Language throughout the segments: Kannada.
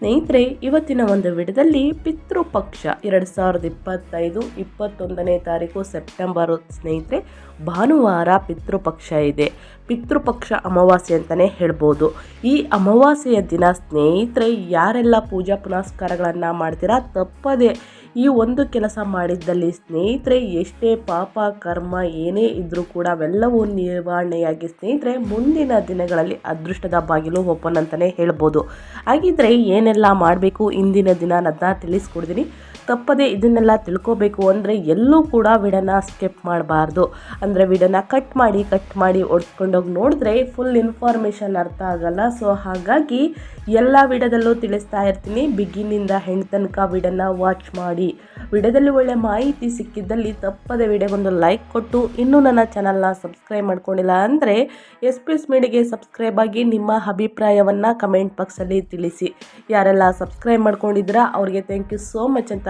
ಸ್ನೇಹಿತರೆ, ಇವತ್ತಿನ ಒಂದು ವಿಡಿಯೋದಲ್ಲಿ ಪಿತೃಪಕ್ಷ ಎರಡು ಸಾವಿರದ ಇಪ್ಪತ್ತೈದು ಇಪ್ಪತ್ತೊಂದನೇ ತಾರೀಕು ಸೆಪ್ಟೆಂಬರ್. ಸ್ನೇಹಿತರೆ, ಭಾನುವಾರ ಪಿತೃಪಕ್ಷ ಇದೆ. ಪಿತೃಪಕ್ಷ ಅಮಾವಾಸ್ಯೆ ಅಂತಲೇ ಹೇಳ್ಬೋದು. ಈ ಅಮಾವಾಸ್ಯೆಯ ದಿನ ಸ್ನೇಹಿತರೆ, ಯಾರೆಲ್ಲ ಪೂಜಾ ಪುನಸ್ಕಾರಗಳನ್ನು ಮಾಡ್ತೀರಾ ತಪ್ಪದೆ ಈ ಒಂದು ಕೆಲಸ ಮಾಡಿದ್ದಲ್ಲಿ ಸ್ನೇಹಿತರೆ, ಎಷ್ಟೇ ಪಾಪ, ಕರ್ಮ ಏನೇ ಇದ್ದರೂ ಕೂಡ ಅವೆಲ್ಲವೂ ನಿವಾರಣೆಯಾಗಿ ಸ್ನೇಹಿತರೆ, ಮುಂದಿನ ದಿನಗಳಲ್ಲಿ ಅದೃಷ್ಟದ ಬಾಗಿಲು ಓಪನ್ ಅಂತಲೇ ಹೇಳ್ಬೋದು. ಹಾಗಿದ್ರೆ ಏನೆಲ್ಲ ಮಾಡಬೇಕು? ಇಂದಿನ ದಿನ ಅದನ್ನ ತಿಳಿಸ್ಕೊಡ್ತೀನಿ. ತಪ್ಪದೆ ಇದನ್ನೆಲ್ಲ ತಿಳ್ಕೋಬೇಕು ಅಂದರೆ ಎಲ್ಲೂ ಕೂಡ ವಿಡನ ಸ್ಕಿಪ್ ಮಾಡಬಾರ್ದು. ಅಂದರೆ ವಿಡನ ಕಟ್ ಮಾಡಿ ಕಟ್ ಮಾಡಿ ಓಡಿಸ್ಕೊಂಡೋಗಿ ನೋಡಿದ್ರೆ ಫುಲ್ ಇನ್ಫಾರ್ಮೇಷನ್ ಅರ್ಥ ಆಗಲ್ಲ. ಸೊ ಹಾಗಾಗಿ ಎಲ್ಲ ವಿಡದಲ್ಲೂ ತಿಳಿಸ್ತಾ ಇರ್ತೀನಿ. ಬಿಗಿನಿಂದ ಹೆಣ್ಣು ತನಕ ವಿಡನ್ನ ವಾಚ್ ಮಾಡಿ. ವಿಡದಲ್ಲಿ ಒಳ್ಳೆ ಮಾಹಿತಿ ಸಿಕ್ಕಿದ್ದಲ್ಲಿ ತಪ್ಪದೆ ವಿಡಿಯೋಗೊಂದು ಲೈಕ್ ಕೊಟ್ಟು ಇನ್ನೂ ನನ್ನ ಚಾನಲ್ನ ಸಬ್ಸ್ಕ್ರೈಬ್ ಮಾಡ್ಕೊಂಡಿಲ್ಲ ಅಂದರೆ ಎಸ್ ಪಿ ಎಸ್ ಮೀಡಿಗೆ ಸಬ್ಸ್ಕ್ರೈಬ್ ಆಗಿ ನಿಮ್ಮ ಅಭಿಪ್ರಾಯವನ್ನು ಕಮೆಂಟ್ ಬಾಕ್ಸಲ್ಲಿ ತಿಳಿಸಿ. ಯಾರೆಲ್ಲ ಸಬ್ಸ್ಕ್ರೈಬ್ ಮಾಡ್ಕೊಂಡಿದ್ದೀರಾ, ಅವ್ರಿಗೆ ಥ್ಯಾಂಕ್ ಯು ಸೋ ಮಚ್ ಅಂತ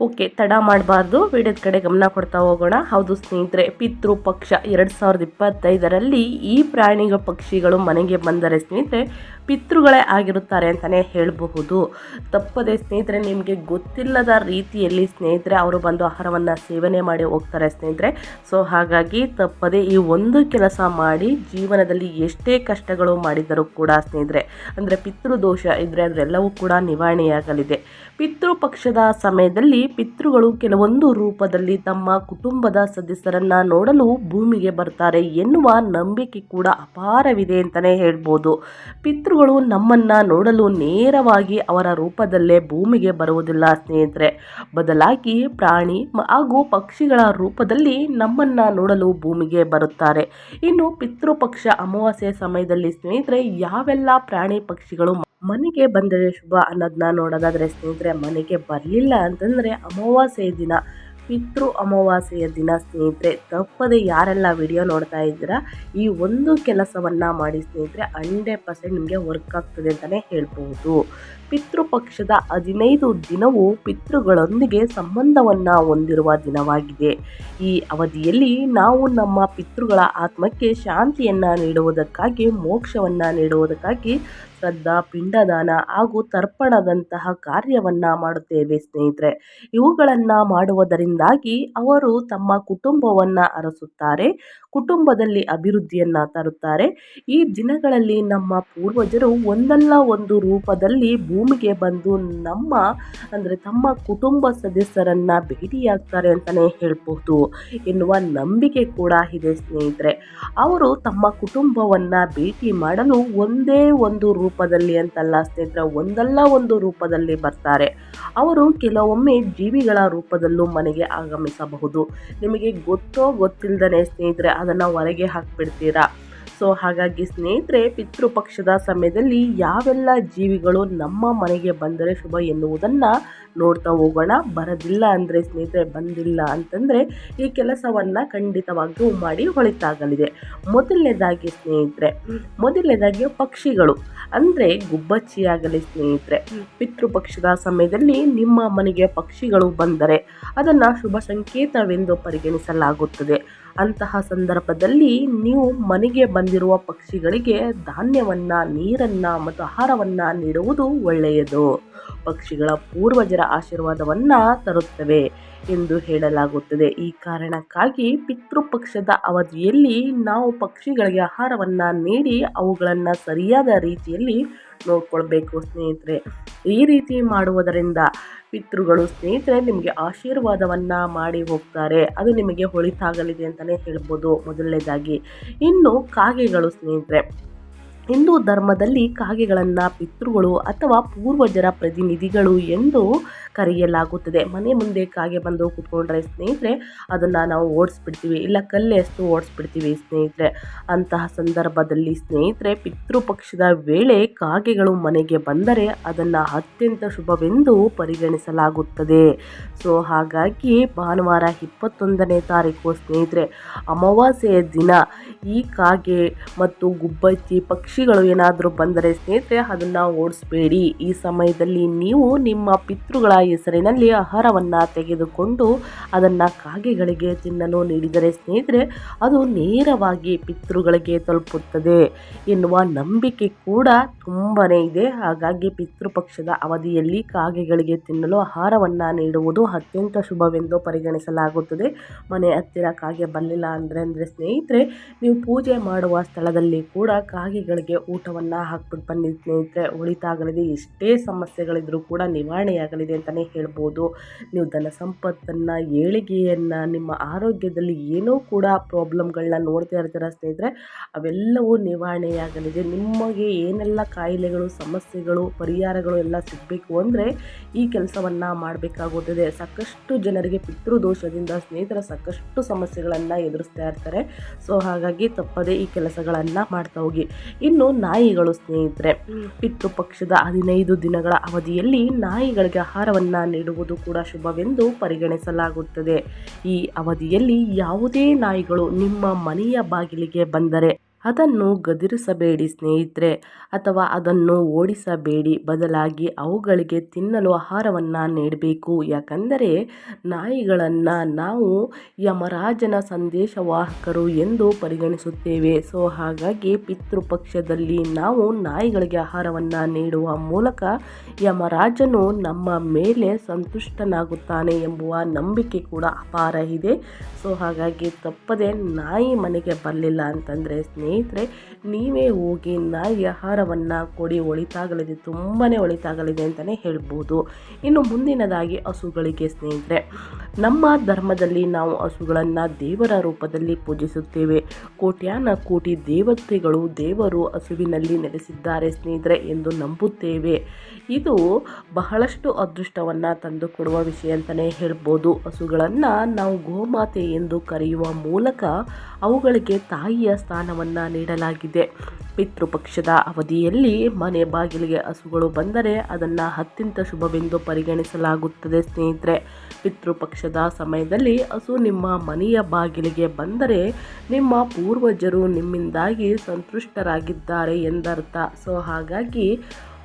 ಓಕೆ, ತಡ ಮಾಡಬಾರ್ದು. ವಿಡಿಯೋದ ಕಡೆ ಗಮನ ಕೊಡ್ತಾ ಹೋಗೋಣ. ಹೌದು ಸ್ನೇಹಿತರೆ, ಪಿತೃ ಪಕ್ಷ ಎರಡು ಸಾವಿರದ ಇಪ್ಪತ್ತೈದರಲ್ಲಿ ಈ ಪ್ರಾಣಿಗಳ ಪಕ್ಷಿಗಳು ಮನೆಗೆ ಬಂದರೆ ಸ್ನೇಹಿತರೆ, ಪಿತೃಗಳೇ ಆಗಿರುತ್ತಾರೆ ಅಂತಲೇ ಹೇಳಬಹುದು. ತಪ್ಪದೆ ಸ್ನೇಹಿತರೆ, ನಿಮಗೆ ಗೊತ್ತಿಲ್ಲದ ರೀತಿಯಲ್ಲಿ ಸ್ನೇಹಿತರೆ, ಅವರು ಬಂದು ಆಹಾರವನ್ನು ಸೇವನೆ ಮಾಡಿ ಹೋಗ್ತಾರೆ ಸ್ನೇಹಿತರೆ. ಸೊ, ಹಾಗಾಗಿ ತಪ್ಪದೆ ಈ ಒಂದು ಕೆಲಸ ಮಾಡಿ ಜೀವನದಲ್ಲಿ ಎಷ್ಟೇ ಕಷ್ಟಗಳು ಮಾಡಿದರೂ ಕೂಡ ಸ್ನೇಹಿತರೆ, ಅಂದರೆ ಪಿತೃದೋಷ ಇದ್ದರೆ ಅದರೆಲ್ಲವೂ ಕೂಡ ನಿವಾರಣೆಯಾಗಲಿದೆ. ಪಿತೃಪಕ್ಷದ ಸಮಯದಲ್ಲಿ ಪಿತೃಗಳು ಕೆಲವೊಂದು ರೂಪದಲ್ಲಿ ತಮ್ಮ ಕುಟುಂಬದ ಸದಸ್ಯರನ್ನ ನೋಡಲು ಭೂಮಿಗೆ ಬರ್ತಾರೆ ಎನ್ನುವ ನಂಬಿಕೆ ಕೂಡ ಅಪಾರವಿದೆ ಅಂತಲೇ ಹೇಳ್ಬೋದು. ಪಿತೃಗಳು ನಮ್ಮನ್ನ ನೋಡಲು ನೇರವಾಗಿ ಅವರ ರೂಪದಲ್ಲೇ ಭೂಮಿಗೆ ಬರುವುದಿಲ್ಲ ಸ್ನೇಹಿತರೆ. ಬದಲಾಗಿ ಪ್ರಾಣಿ ಹಾಗೂ ಪಕ್ಷಿಗಳ ರೂಪದಲ್ಲಿ ನಮ್ಮನ್ನ ನೋಡಲು ಭೂಮಿಗೆ ಬರುತ್ತಾರೆ. ಇನ್ನು ಪಿತೃಪಕ್ಷ ಅಮಾವಾಸ್ಯೆ ಸಮಯದಲ್ಲಿ ಸ್ನೇಹಿತರೆ, ಯಾವೆಲ್ಲ ಪ್ರಾಣಿ ಪಕ್ಷಿಗಳು ಮನೆಗೆ ಬಂದರೆ ಶುಭ ಅನ್ನೋದನ್ನ ನೋಡೋದಾದರೆ ಸ್ನೇಹಿತರೆ, ಮನೆಗೆ ಬರಲಿಲ್ಲ ಅಂತಂದರೆ ಅಮಾವಾಸ್ಯೆಯ ದಿನ, ಪಿತೃ ಅಮಾವಾಸ್ಯೆಯ ದಿನ ಸ್ನೇಹಿತರೆ. ತಪ್ಪದೆ ಯಾರೆಲ್ಲ ವಿಡಿಯೋ ನೋಡ್ತಾ ಇದ್ದೀರಾ, ಈ ಒಂದು ಕೆಲಸವನ್ನು ಮಾಡಿ ಸ್ನೇಹಿತರೆ, ಹಂಡ್ರೆಡ್ ಪರ್ಸೆಂಟ್ ನಿಮಗೆ ವರ್ಕ್ ಆಗ್ತದೆ ಅಂತಲೇ ಹೇಳ್ಬೋದು. ಪಿತೃಪಕ್ಷದ ಹದಿನೈದು ದಿನವು ಪಿತೃಗಳೊಂದಿಗೆ ಸಂಬಂಧವನ್ನು ಹೊಂದಿರುವ ದಿನವಾಗಿದೆ. ಈ ಅವಧಿಯಲ್ಲಿ ನಾವು ನಮ್ಮ ಪಿತೃಗಳ ಆತ್ಮಕ್ಕೆ ಶಾಂತಿಯನ್ನು ನೀಡುವುದಕ್ಕಾಗಿ, ಮೋಕ್ಷವನ್ನು ನೀಡುವುದಕ್ಕಾಗಿ ಶ್ರದ್ಧಾ, ಪಿಂಡದಾನ ಹಾಗೂ ತರ್ಪಣದಂತಹ ಕಾರ್ಯವನ್ನು ಮಾಡುತ್ತೇವೆ ಸ್ನೇಹಿತರೆ. ಇವುಗಳನ್ನು ಮಾಡುವುದರಿಂದಾಗಿ ಅವರು ತಮ್ಮ ಕುಟುಂಬವನ್ನು ಅರಸುತ್ತಾರೆ, ಕುಟುಂಬದಲ್ಲಿ ಅಭಿವೃದ್ಧಿಯನ್ನು ತರುತ್ತಾರೆ. ಈ ದಿನಗಳಲ್ಲಿ ನಮ್ಮ ಪೂರ್ವಜರು ಒಂದಲ್ಲ ಒಂದು ರೂಪದಲ್ಲಿ ಭೂಮಿಗೆ ಬಂದು ನಮ್ಮ, ಅಂದರೆ ತಮ್ಮ ಕುಟುಂಬ ಸದಸ್ಯರನ್ನು ಭೇಟಿಯಾಗ್ತಾರೆ ಅಂತಲೇ ಹೇಳ್ಬೋದು ಎನ್ನುವ ನಂಬಿಕೆ ಕೂಡ ಇದೆ ಸ್ನೇಹಿತರೆ. ಅವರು ತಮ್ಮ ಕುಟುಂಬವನ್ನು ಭೇಟಿ ಮಾಡಲು ಒಂದೇ ಒಂದು ರೂಪದಲ್ಲಿ ಅಂತಲ್ಲ ಸ್ನೇಹಿತರೆ, ಒಂದಲ್ಲ ಒಂದು ರೂಪದಲ್ಲಿ ಬರ್ತಾರೆ. ಅವರು ಕೆಲವೊಮ್ಮೆ ಜೀವಿಗಳ ರೂಪದಲ್ಲೂ ಮನೆಗೆ ಆಗಮಿಸಬಹುದು. ನಿಮಗೆ ಗೊತ್ತೋ ಗೊತ್ತಿಲ್ಲದೇ ಸ್ನೇಹಿತರೆ, ಅದನ್ನು ಹೊರಗೆ ಹಾಕಿಬಿಡ್ತೀರಾ? ಸೊ, ಹಾಗಾಗಿ ಸ್ನೇಹಿತರೆ, ಪಿತೃಪಕ್ಷದ ಸಮಯದಲ್ಲಿ ಯಾವೆಲ್ಲ ಜೀವಿಗಳು ನಮ್ಮ ಮನೆಗೆ ಬಂದರೆ ಶುಭ ಎನ್ನುವುದನ್ನು ನೋಡ್ತಾ ಹೋಗೋಣ. ಬರೋದಿಲ್ಲ ಅಂದರೆ ಸ್ನೇಹಿತರೆ, ಬಂದಿಲ್ಲ ಅಂತಂದರೆ ಈ ಕೆಲಸವನ್ನು ಖಂಡಿತವಾಗಿಯೂ ಮಾಡಿ ಹೊಳಿತಾಗಲಿದೆ. ಮೊದಲನೇದಾಗಿ ಸ್ನೇಹಿತರೆ, ಮೊದಲನೇದಾಗಿ ಪಕ್ಷಿಗಳು. ಅಂದರೆ ಗುಬ್ಬಚ್ಚಿಯಾಗಲಿ ಸ್ನೇಹಿತರೆ ಪಿತೃಪಕ್ಷದ ಸಮಯದಲ್ಲಿ ನಿಮ್ಮ ಮನೆಗೆ ಪಕ್ಷಿಗಳು ಬಂದರೆ ಅದನ್ನು ಶುಭ ಸಂಕೇತವೆಂದು ಪರಿಗಣಿಸಲಾಗುತ್ತದೆ. ಅಂತಹ ಸಂದರ್ಭದಲ್ಲಿ ನೀವು ಮನೆಗೆ ಬಂದಿರುವ ಪಕ್ಷಿಗಳಿಗೆ ಧಾನ್ಯವನ್ನು, ನೀರನ್ನು ಮತ್ತು ಆಹಾರವನ್ನು ನೀಡುವುದು ಒಳ್ಳೆಯದು. ಪಕ್ಷಿಗಳ ಪೂರ್ವಜರ ಆಶೀರ್ವಾದವನ್ನು ತರುತ್ತವೆ ಎಂದು ಹೇಳಲಾಗುತ್ತದೆ. ಈ ಕಾರಣಕ್ಕಾಗಿ ಪಿತೃಪಕ್ಷದ ಅವಧಿಯಲ್ಲಿ ನಾವು ಪಕ್ಷಿಗಳಿಗೆ ಆಹಾರವನ್ನು ನೀಡಿ ಅವುಗಳನ್ನು ಸರಿಯಾದ ರೀತಿಯಲ್ಲಿ ನೋಡ್ಕೊಳ್ಬೇಕು ಸ್ನೇಹಿತರೆ. ಈ ರೀತಿ ಮಾಡುವುದರಿಂದ ಪಿತೃಗಳು ಸ್ನೇಹಿತರೆ ನಿಮಗೆ ಆಶೀರ್ವಾದವನ್ನು ಮಾಡಿ ಹೋಗ್ತಾರೆ. ಅದು ನಿಮಗೆ ಹೊಳಿತಾಗಲಿದೆ ಅಂತಲೇ ಹೇಳ್ಬೋದು ಮೊದಲನೇದಾಗಿ. ಇನ್ನು ಕಾಗೆಗಳು ಸ್ನೇಹಿತರೆ. ಹಿಂದೂ ಧರ್ಮದಲ್ಲಿ ಕಾಗೆಗಳನ್ನು ಪಿತೃಗಳು ಅಥವಾ ಪೂರ್ವಜರ ಪ್ರತಿನಿಧಿಗಳು ಎಂದು ಕರೆಯಲಾಗುತ್ತದೆ. ಮನೆ ಮುಂದೆ ಕಾಗೆ ಬಂದು ಕುತ್ಕೊಂಡ್ರೆ ಸ್ನೇಹಿತರೆ, ಅದನ್ನು ನಾವು ಓಡಿಸ್ಬಿಡ್ತೀವಿ. ಇಲ್ಲ ಕಲ್ಲೆ ಅಷ್ಟು ಓಡಿಸ್ಬಿಡ್ತೀವಿ ಸ್ನೇಹಿತರೆ. ಅಂತಹ ಸಂದರ್ಭದಲ್ಲಿ ಸ್ನೇಹಿತರೆ, ಪಿತೃಪಕ್ಷದ ವೇಳೆ ಕಾಗೆಗಳು ಮನೆಗೆ ಬಂದರೆ ಅದನ್ನು ಅತ್ಯಂತ ಶುಭವೆಂದು ಪರಿಗಣಿಸಲಾಗುತ್ತದೆ. ಸೊ, ಹಾಗಾಗಿ ಭಾನುವಾರ ಇಪ್ಪತ್ತೊಂದನೇ ತಾರೀಕು ಸ್ನೇಹಿತರೆ, ಅಮಾವಾಸ್ಯೆಯ ದಿನ ಈ ಕಾಗೆ ಮತ್ತು ಗುಬ್ಬಚ್ಚಿ ಪಕ್ಷಿಗಳು ಏನಾದರೂ ಬಂದರೆ ಸ್ನೇಹಿತರೆ, ಅದನ್ನು ಓಡಿಸ್ಬೇಡಿ. ಈ ಸಮಯದಲ್ಲಿ ನೀವು ನಿಮ್ಮ ಪಿತೃಗಳ ಹೆಸರಿನಲ್ಲಿ ಆಹಾರವನ್ನು ತೆಗೆದುಕೊಂಡು ಅದನ್ನು ಕಾಗೆಗಳಿಗೆ ತಿನ್ನಲು ನೀಡಿದರೆ ಸ್ನೇಹಿತರೆ, ಅದು ನೇರವಾಗಿ ಪಿತೃಗಳಿಗೆ ತಲುಪುತ್ತದೆ ಎನ್ನುವ ನಂಬಿಕೆ ಕೂಡ ತುಂಬಾ ಇದೆ. ಹಾಗಾಗಿ ಪಿತೃಪಕ್ಷದ ಅವಧಿಯಲ್ಲಿ ಕಾಗೆಗಳಿಗೆ ತಿನ್ನಲು ಆಹಾರವನ್ನು ನೀಡುವುದು ಅತ್ಯಂತ ಶುಭವೆಂದು ಪರಿಗಣಿಸಲಾಗುತ್ತದೆ. ಮನೆ ಹತ್ತಿರ ಕಾಗೆ ಬರಲಿಲ್ಲ ಅಂದರೆ ಅಂದರೆ ಸ್ನೇಹಿತರೆ, ನೀವು ಪೂಜೆ ಮಾಡುವ ಸ್ಥಳದಲ್ಲಿ ಕೂಡ ಕಾಗೆಗಳಿಗೆ ಊಟವನ್ನು ಹಾಕ್ಬಿಟ್ಟು ಬನ್ನಿ ಸ್ನೇಹಿತರೆ ಒಳಿತಾಗಲಿದೆ ಎಷ್ಟೇ ಸಮಸ್ಯೆಗಳಿದ್ರೂ ಕೂಡ ನಿವಾರಣೆಯಾಗಲಿದೆ ಅಂತಲೇ ಹೇಳ್ಬೋದು. ನೀವು ಧನ ಸಂಪತ್ತನ್ನು, ಏಳಿಗೆಯನ್ನು, ನಿಮ್ಮ ಆರೋಗ್ಯದಲ್ಲಿ ಏನೋ ಕೂಡ ಪ್ರಾಬ್ಲಮ್ಗಳನ್ನ ನೋಡ್ತಾ ಇರ್ತೀರ ಸ್ನೇಹಿತರೆ, ಅವೆಲ್ಲವೂ ನಿವಾರಣೆಯಾಗಲಿದೆ. ನಿಮಗೆ ಏನೆಲ್ಲ ಕಾಯಿಲೆಗಳು, ಸಮಸ್ಯೆಗಳು, ಪರಿಹಾರಗಳು ಎಲ್ಲ ಸಿಗಬೇಕು ಅಂದರೆ ಈ ಕೆಲಸವನ್ನು ಮಾಡಬೇಕಾಗುತ್ತದೆ. ಸಾಕಷ್ಟು ಜನರಿಗೆ ಪಿತೃದೋಷದಿಂದ ಸ್ನೇಹಿತರ ಸಾಕಷ್ಟು ಸಮಸ್ಯೆಗಳನ್ನು ಎದುರಿಸ್ತಾ ಇರ್ತಾರೆ. ಸೊ ಹಾಗಾಗಿ ತಪ್ಪದೇ ಈ ಕೆಲಸಗಳನ್ನು ಮಾಡ್ತಾ ಹೋಗಿ. ಇನ್ನು ನಾಯಿಗಳು ಸ್ನೇಹಿತರೆ. ಪಿತೃಪಕ್ಷದ ಹದಿನೈದು ದಿನಗಳ ಅವಧಿಯಲ್ಲಿ ನಾಯಿಗಳಿಗೆ ಆಹಾರವನ್ನು ನೀಡುವುದು ಕೂಡ ಶುಭವೆಂದು ಪರಿಗಣಿಸಲಾಗುತ್ತದೆ. ಈ ಅವಧಿಯಲ್ಲಿ ಯಾವುದೇ ನಾಯಿಗಳು ನಿಮ್ಮ ಮನೆಯ ಬಾಗಿಲಿಗೆ ಬಂದರೆ ಅದನ್ನು ಗದರಿಸಬೇಡಿ ಸ್ನೇಹಿತರೆ, ಅಥವಾ ಅದನ್ನು ಓಡಿಸಬೇಡಿ. ಬದಲಾಗಿ ಅವುಗಳಿಗೆ ತಿನ್ನಲು ಆಹಾರವನ್ನು ನೀಡಬೇಕು. ಯಾಕಂದರೆ ನಾಯಿಗಳನ್ನು ನಾವು ಯಮರಾಜನ ಸಂದೇಶವಾಹಕರು ಎಂದು ಪರಿಗಣಿಸುತ್ತೇವೆ. ಸೊ, ಹಾಗಾಗಿ ಪಿತೃಪಕ್ಷದಲ್ಲಿ ನಾವು ನಾಯಿಗಳಿಗೆ ಆಹಾರವನ್ನು ನೀಡುವ ಮೂಲಕ ಯಮರಾಜನು ನಮ್ಮ ಮೇಲೆ ಸಂತುಷ್ಟನಾಗುತ್ತಾನೆ ಎಂಬುವ ನಂಬಿಕೆ ಕೂಡ ಅಪಾರ ಇದೆ. ಸೊ, ಹಾಗಾಗಿ ತಪ್ಪದೆ ನಾಯಿ ಮನೆಗೆ ಬರಲಿಲ್ಲ ಅಂತಂದರೆ ಸ್ನೇಹಿತರೆ ನೀವೇ ಹೋಗಿ ನಾಯಿ ಆಹಾರವನ್ನು ಕೊಡಿ, ಒಳಿತಾಗಲಿದೆ ತುಂಬಾ ಒಳಿತಾಗಲಿದೆ ಅಂತಲೇ ಹೇಳ್ಬೋದು. ಇನ್ನು ಮುಂದಿನದಾಗಿ ಹಸುಗಳಿಗೆ ಸ್ನೇಹಿತರೆ, ನಮ್ಮ ಧರ್ಮದಲ್ಲಿ ನಾವು ಹಸುಗಳನ್ನು ದೇವರ ರೂಪದಲ್ಲಿ ಪೂಜಿಸುತ್ತೇವೆ. ಕೋಟ್ಯಾನ ಕೋಟಿ ದೇವತೆಗಳು ದೇವರು ಹಸುವಿನಲ್ಲಿ ನೆಲೆಸಿದ್ದಾರೆ ಸ್ನೇಹಿತರೆ ಎಂದು ನಂಬುತ್ತೇವೆ. ಇದು ಬಹಳಷ್ಟು ಅದೃಷ್ಟವನ್ನು ತಂದುಕೊಡುವ ವಿಷಯ ಅಂತಲೇ ಹೇಳ್ಬೋದು. ಹಸುಗಳನ್ನು ನಾವು ಗೋಮಾತೆ ಎಂದು ಕರೆಯುವ ಮೂಲಕ ಅವುಗಳಿಗೆ ತಾಯಿಯ ಸ್ಥಾನವನ್ನು ನೀಡಲಾಗಿದೆ. ಪಿತೃಪಕ್ಷದ ಅವಧಿಯಲ್ಲಿ ಮನೆ ಬಾಗಿಲಿಗೆ ಹಸುಗಳು ಬಂದರೆ ಅದನ್ನು ಅತ್ಯಂತ ಶುಭವೆಂದು ಪರಿಗಣಿಸಲಾಗುತ್ತದೆ ಸ್ನೇಹಿತರೆ. ಪಿತೃಪಕ್ಷದ ಸಮಯದಲ್ಲಿ ಹಸು ನಿಮ್ಮ ಮನೆಯ ಬಾಗಿಲಿಗೆ ಬಂದರೆ ನಿಮ್ಮ ಪೂರ್ವಜರು ನಿಮ್ಮಿಂದಾಗಿ ಸಂತುಷ್ಟರಾಗಿದ್ದಾರೆ ಎಂದರ್ಥ. ಸೊ ಹಾಗಾಗಿ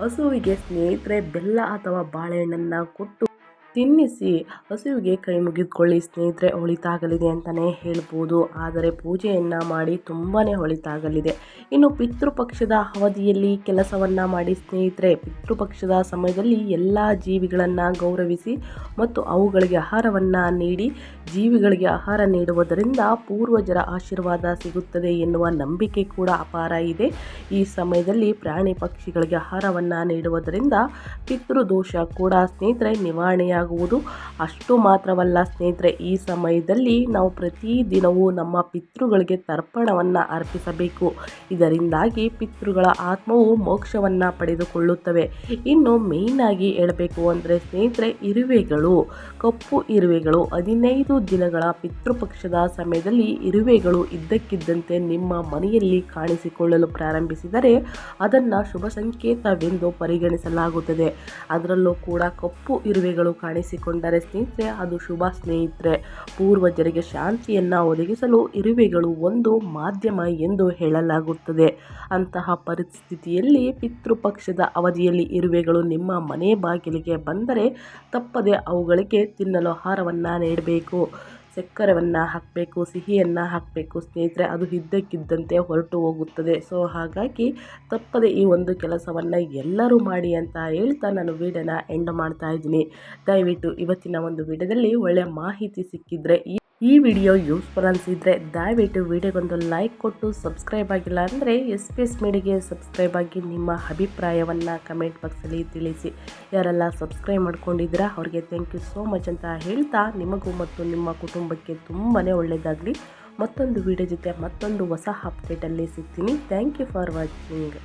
ಹಸುವಿಗೆ ಸ್ನೇಹಿತರೆ ಬೆಲ್ಲ ಅಥವಾ ಬಾಳೆಹಣ್ಣನ್ನು ಕೊಟ್ಟು ತಿನ್ನಿಸಿ. ಹಸುವಿಗೆ ಕೈ ಮುಗಿದುಕೊಳ್ಳಿ ಸ್ನೇಹಿತರೆ, ಹೊಳಿತಾಗಲಿದೆ ಅಂತಲೇ ಹೇಳ್ಬೋದು. ಆದರೆ ಪೂಜೆಯನ್ನು ಮಾಡಿ ತುಂಬಾ ಹೊಳಿತಾಗಲಿದೆ. ಇನ್ನು ಪಿತೃಪಕ್ಷದ ಅವಧಿಯಲ್ಲಿ ಕೆಲಸವನ್ನು ಮಾಡಿ, ಸ್ನೇಹಿತರೆ, ಪಿತೃಪಕ್ಷದ ಸಮಯದಲ್ಲಿ ಎಲ್ಲ ಜೀವಿಗಳನ್ನು ಗೌರವಿಸಿ ಮತ್ತು ಅವುಗಳಿಗೆ ಆಹಾರವನ್ನು ನೀಡಿ, ಜೀವಿಗಳಿಗೆ ಆಹಾರ ನೀಡುವುದರಿಂದ ಪೂರ್ವಜರ ಆಶೀರ್ವಾದ ಸಿಗುತ್ತದೆ ಎನ್ನುವ ನಂಬಿಕೆ ಕೂಡ ಅಪಾರ ಇದೆ. ಈ ಸಮಯದಲ್ಲಿ ಪ್ರಾಣಿ ಪಕ್ಷಿಗಳಿಗೆ ಆಹಾರವನ್ನು ನೀಡುವುದರಿಂದ ಪಿತೃದೋಷ ಕೂಡ, ಸ್ನೇಹಿತರೆ ನಿವಾರಣೆಯಾಗುವುದು ಅಷ್ಟು ಮಾತ್ರವಲ್ಲ ಸ್ನೇಹಿತರೆ, ಈ ಸಮಯದಲ್ಲಿ ನಾವು ಪ್ರತಿದಿನವೂ ನಮ್ಮ ಪಿತೃಗಳಿಗೆ ತರ್ಪಣವನ್ನು ಅರ್ಪಿಸಬೇಕು. ಇದರಿಂದಾಗಿ ಪಿತೃಗಳ ಆತ್ಮವು ಮೋಕ್ಷವನ್ನು ಪಡೆದುಕೊಳ್ಳುತ್ತವೆ. ಇನ್ನು ಮೇಯ್ನಾಗಿ ಹೇಳಬೇಕು ಅಂದರೆ ಸ್ನೇಹಿತರೆ, ಇರುವೆಗಳು, ಕಪ್ಪು ಇರುವೆಗಳು, ಹದಿನೈದು ದಿನಗಳ ಪಿತೃಪಕ್ಷದ ಸಮಯದಲ್ಲಿ ಇರುವೆಗಳು ಇದ್ದಕ್ಕಿದ್ದಂತೆ ನಿಮ್ಮ ಮನೆಯಲ್ಲಿ ಕಾಣಿಸಿಕೊಳ್ಳಲು ಪ್ರಾರಂಭಿಸಿದರೆ ಅದನ್ನು ಶುಭ ಸಂಕೇತವೆಂದು ಪರಿಗಣಿಸಲಾಗುತ್ತದೆ. ಅದರಲ್ಲೂ ಕೂಡ ಕಪ್ಪು ಇರುವೆಗಳು ಕಾಣಿಸಿಕೊಂಡರೆ ಸ್ನೇಹಿತರೆ, ಅದು ಶುಭ ಸ್ನೇಹಿತರೆ. ಪೂರ್ವಜರಿಗೆ ಶಾಂತಿಯನ್ನು ಒದಗಿಸಲು ಇರುವೆಗಳು ಒಂದು ಮಾಧ್ಯಮ ಎಂದು ಹೇಳಲಾಗುತ್ತದೆ. ಅಂತಹ ಪರಿಸ್ಥಿತಿಯಲ್ಲಿ ಪಿತೃಪಕ್ಷದ ಅವಧಿಯಲ್ಲಿ ಇರುವೆಗಳು ನಿಮ್ಮ ಮನೆ ಬಾಗಿಲಿಗೆ ಬಂದರೆ ತಪ್ಪದೆ ಅವುಗಳಿಗೆ ತಿನ್ನಲು ಆಹಾರವನ್ನು ನೀಡಬೇಕು. ಸಕ್ಕರೆಯನ್ನು ಹಾಕಬೇಕು, ಸಿಹಿಯನ್ನು ಹಾಕಬೇಕು, ಸ್ನೇಹಿತರೆ, ಅದು ಇದ್ದಕ್ಕಿದ್ದಂತೆ ಹೊರಟು ಹೋಗುತ್ತದೆ. ಸೊ ಹಾಗಾಗಿ ತಪ್ಪದೆ ಈ ಒಂದು ಕೆಲಸವನ್ನು ಎಲ್ಲರೂ ಮಾಡಿ ಅಂತ ಹೇಳ್ತಾ ನಾನು ವೀಡಿಯೋನ ಎಂಡ್ ಮಾಡ್ತಾ ಇದ್ದೀನಿ. ದಯವಿಟ್ಟು ಇವತ್ತಿನ ಒಂದು ವಿಡಿಯೋದಲ್ಲಿ ಒಳ್ಳೆಯ ಮಾಹಿತಿ ಸಿಕ್ಕಿದ್ರೆ ಈ ವಿಡಿಯೋ ಯೂಸ್ಫುಲ್ ಅನಿಸಿದರೆ ದಯವಿಟ್ಟು ವಿಡಿಯೋಗೊಂದು ಲೈಕ್ ಕೊಟ್ಟು ಸಬ್ಸ್ಕ್ರೈಬ್ ಆಗಿಲ್ಲ ಅಂದರೆ ಎಸ್ ಪಿ ಎಸ್ ಮೇಡಿಗೆ ಸಬ್ಸ್ಕ್ರೈಬ್ ಆಗಿ ನಿಮ್ಮ ಅಭಿಪ್ರಾಯವನ್ನು ಕಮೆಂಟ್ ಬಾಕ್ಸಲ್ಲಿ ತಿಳಿಸಿ. ಯಾರೆಲ್ಲ ಸಬ್ಸ್ಕ್ರೈಬ್ ಮಾಡ್ಕೊಂಡಿದ್ದೀರಾ ಅವ್ರಿಗೆ ಥ್ಯಾಂಕ್ ಯು ಸೋ ಮಚ್ ಅಂತ ಹೇಳ್ತಾ ನಿಮಗೂ ಮತ್ತು ನಿಮ್ಮ ಕುಟುಂಬಕ್ಕೆ ತುಂಬಾ ಒಳ್ಳೆಯದಾಗಲಿ ಮತ್ತೊಂದು ವಿಡಿಯೋ ಜೊತೆ ಮತ್ತೊಂದು ಹೊಸ ಅಪ್ಡೇಟಲ್ಲಿ ಸಿಗ್ತೀನಿ. Thank you for watching